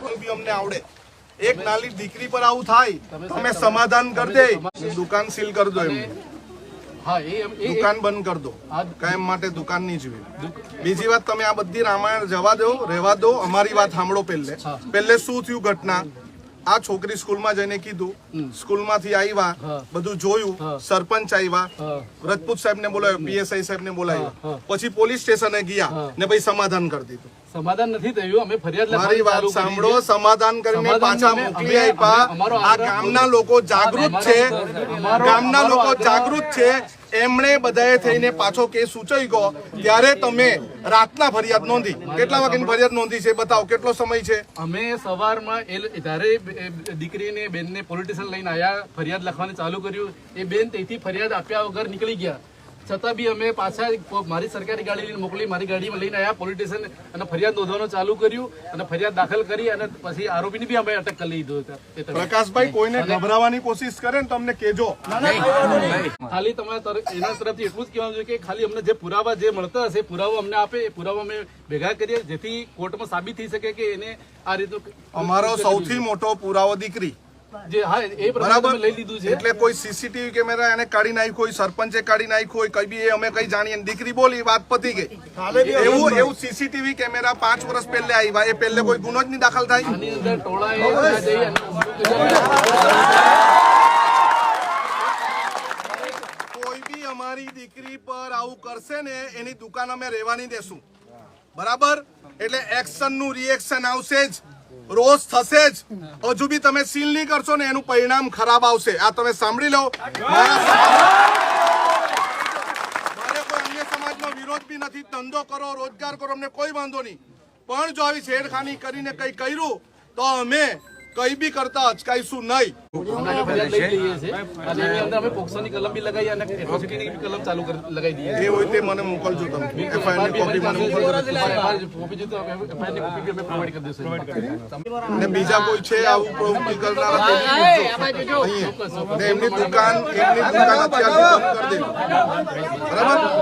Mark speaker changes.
Speaker 1: કોઈ બી અમને આવડે. એક નાની દીકરી પર આવું થાય તમે સમાધાન કરી દે. દુકાન સીલ કરી દો એમ દુકાન બંધ કરી દો.
Speaker 2: કેમ
Speaker 1: કાયમ માટે દુકાન નહીં જોઈએ બીજી વાત તમે આ બધી રામાયણ જવા દો રહેવા દો અમારી વાત સાંભળો પહેલે. પહેલે શું થયું ઘટના? આ છોકરી સ્કૂલમાં જઈને કીધું. સ્કૂલમાંથી આવ્યા બધું જોયું સરપંચ આવ્યા રજપૂત સાહેબ ને બોલાવ્યો પીએસઆઈ સાહેબ ને બોલાવ્યો પછી પોલીસ સ્ટેશને ગયા ને પછી સમાધાન કરી દીધું.
Speaker 2: સમાધાન નથી થયું અમે ફરિયાદ
Speaker 1: મારી વાત સાંભળો સમાધાન કરીને પાછા મોકલી આપ્યા આ ગામના લોકો જાગૃત છે. ગામના લોકો જાગૃત છે. એમણે બધાએ થઈને પાછો કેસ સૂચવી ગયો. ત્યારે તમે રાતના ફરિયાદ નોંધી. કેટલા વાગ્યાની ફરિયાદ નોંધી છે? બતાવો, કેટલો સમય છે?
Speaker 2: અમે સવારમાં એ જ્યારે દીકરીને, બેનને પોલિટિશિયન લઈને આયા, ફરિયાદ લખવાનું ચાલુ કર્યું. એ બેન તેથી ફરિયાદ આપ્યા વગર નીકળી ગયા. છતાં બી અમે પાછા મારી સરકારી ગાડી લઈને મોકલી મારી ગાડીમાં લઈને આવ્યા પોલિટિશિયન અને ફરિયાદ નોંધવાનું ચાલુ કર્યું અને ફરિયાદ દાખલ કરી અને પછી આરોપીને બી અમે અટક કરી લીધો.
Speaker 1: પ્રકાશભાઈ કોઈને ગભરાવાની કોશિશ કરે ને તમને કેજો
Speaker 2: ખાલી તમે એના તરફથી એટલું જ કહેવાનું છે કે ખાલી અમને જે પુરાવા જે મળતા હશે પુરાવો અમને આપે એ પુરાવા અમે ભેગા કરીએ જેથી કોર્ટમાં સાબિત થઈ શકે કે એને આ રીતનું
Speaker 1: અમારો સૌથી મોટો પુરાવો દીકરી.
Speaker 2: જે હા એ
Speaker 1: બરાબર.
Speaker 2: લઈ લીધું છે.
Speaker 1: એટલે કોઈ સીસીટીવી કેમેરા એને કાઢી નાખ્યો હોય સરપંચે કાઢી નાખ્યો હોય કઈ બી એ અમે કઈ જાણીએ દીકરી બોલી વાત પતી ગઈ. એવું એવું સીસીટીવી કેમેરા પાંચ વર્ષ પહેલે આવ્યા. એ પહેલે કોઈ ગુનો જ નહીં દાખલ થાય.
Speaker 2: આની અંદર
Speaker 1: અમારી દીકરી પર આવું કરશે ને એની દુકાન અમે રહેવાની દેશું. બરાબર? એટલે એક્શનનું રિએક્શન આવશે જ. રોષ થશે જ. હજુ બી તમે સીલ નહીં કરશો ને એનું પરિણામ ખરાબ આવશે. આ તમે સાંભળી લો. સમાજનો વિરોધ બી નથી. ધંધો કરો, રોજગાર કરો, અમને કોઈ વાંધો નહીં. પણ જો આવી છેડખાની કરીને કઈ કર્યું, તો અમે કઈ બી કરતા અચકાઈશું નહીં. એ હોય તે મને મોકલજો તમે. ની બીજા કોઈ છે આવું પ્રવૃત્તિ કરનારા એમની દુકાન એમની દુકાન અત્યારથી કરી દેવી બરાબર?